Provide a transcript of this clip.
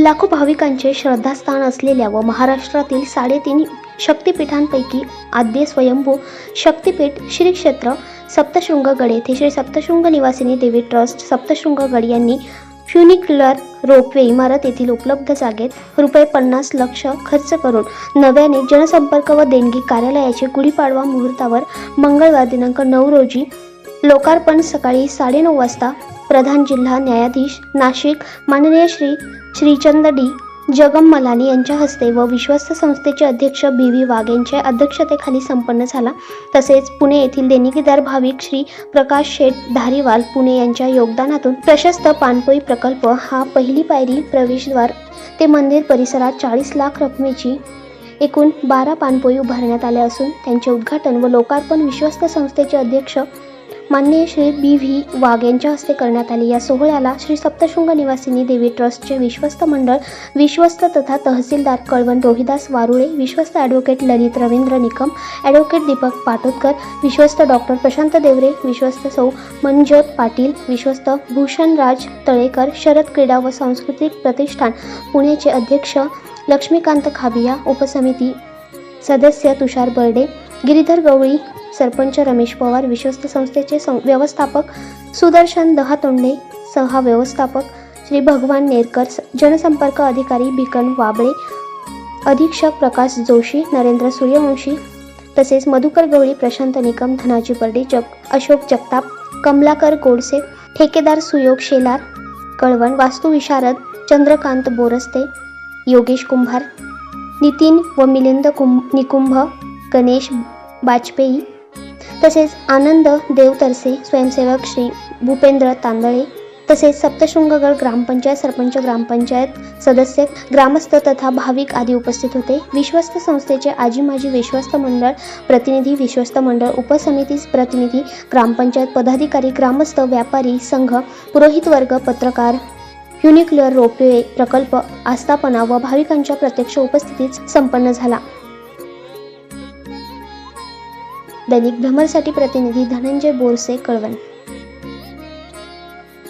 लाखो भाविकांचे श्रद्धास्थान असलेल्या व महाराष्ट्रातील साडेतीन शक्तिपीठांपैकी आद्य स्वयंभू शक्तिपीठ श्री क्षेत्र सप्तशृंगगड येथे श्री सप्तशृंग निवासिनी देवी ट्रस्ट सप्तशृंगगड यांनी फ्युनिक्युलर रोपवे इमारत येथील उपलब्ध जागेत रुपये पन्नास लक्ष खर्च करून नव्याने जनसंपर्क व देणगी कार्यालयाचे गुढीपाडवा मुहूर्तावर मंगळवार दिनांक नऊ रोजी लोकार्पण सकाळी साडेनऊ वाजता प्रधान जिल्हा न्यायाधीश नाशिक माननीय श्री श्रीचंद डी. जगम मलानी यांच्या हस्ते व विश्वस्त संस्थेचे अध्यक्ष बी. व्ही. वाघ यांच्या अध्यक्षतेखाली संपन्न झाला. तसेच पुणे येथील देणगीदार भाविक श्री प्रकाश शेठ धारीवाल पुणे यांच्या योगदानातून प्रशस्त पाणपोई प्रकल्प हा पहिली पायरी प्रवेशद्वार. ते मंदिर परिसरात चाळीस लाख रकमेची एकूण बारा पाणपोई उभारण्यात आल्या असून त्यांचे उद्घाटन व लोकार्पण विश्वस्त संस्थेचे अध्यक्ष माननीय श्री बी व्ही वाघ यांच्या हस्ते करण्यात आले. या सोहळ्याला श्री सप्तशृंग निवासिनी देवी ट्रस्टचे विश्वस्त मंडळ विश्वस्त तथा तहसीलदार कळवण रोहिदास वारुळे विश्वस्त ॲडव्होकेट ललित रवींद्र निकम ॲडव्होकेट दीपक पाटोदकर विश्वस्त डॉक्टर प्रशांत देवरे विश्वस्त सौ मनज्योत पाटील विश्वस्त भूषणराज तळेकर शरद क्रीडा व सांस्कृतिक प्रतिष्ठान पुण्याचे अध्यक्ष लक्ष्मीकांत खाबिया उपसमिती सदस्य तुषार बर्डे गिरीधर गवळी सरपंच रमेश पवार विश्वस्त संस्थेचे सं व्यवस्थापक सुदर्शन दहातोंडे सहा व्यवस्थापक श्री भगवान नेरकर स- जनसंपर्क अधिकारी भिकन वाबळे अधीक्षक प्रकाश जोशी नरेंद्र सूर्यवंशी तसेच मधुकर गवळी प्रशांत निकम धनाजी बर्डे जग अशोक जगताप कमलाकर गोडसे ठेकेदार सुयोग शेलार कळवण वास्तुविशारद चंद्रकांत बोरस्ते योगेश कुंभार नितीन व मिलिंद कुंभ निकुंभ गणेश बाजपेयी तसेच आनंद देवतरसे स्वयंसेवक श्री भूपेंद्र तांदळे तसेच सप्तशृंगगड ग्रामपंचायत सरपंच ग्रामपंचायत सदस्य ग्रामस्थ तथा भाविक आदी उपस्थित होते. विश्वस्त संस्थेचे आजी माजी विश्वस्त मंडळ प्रतिनिधी विश्वस्त मंडळ उपसमिती प्रतिनिधी ग्रामपंचायत पदाधिकारी ग्रामस्थ व्यापारी संघ पुरोहित वर्ग पत्रकार युनिक्लिअर रोपवे प्रकल्प आस्थापना व भाविकांच्या प्रत्यक्ष उपस्थितीत संपन्न झाला. दैनिक भ्रमरसाठी प्रतिनिधी धनंजय बोरसे कळवण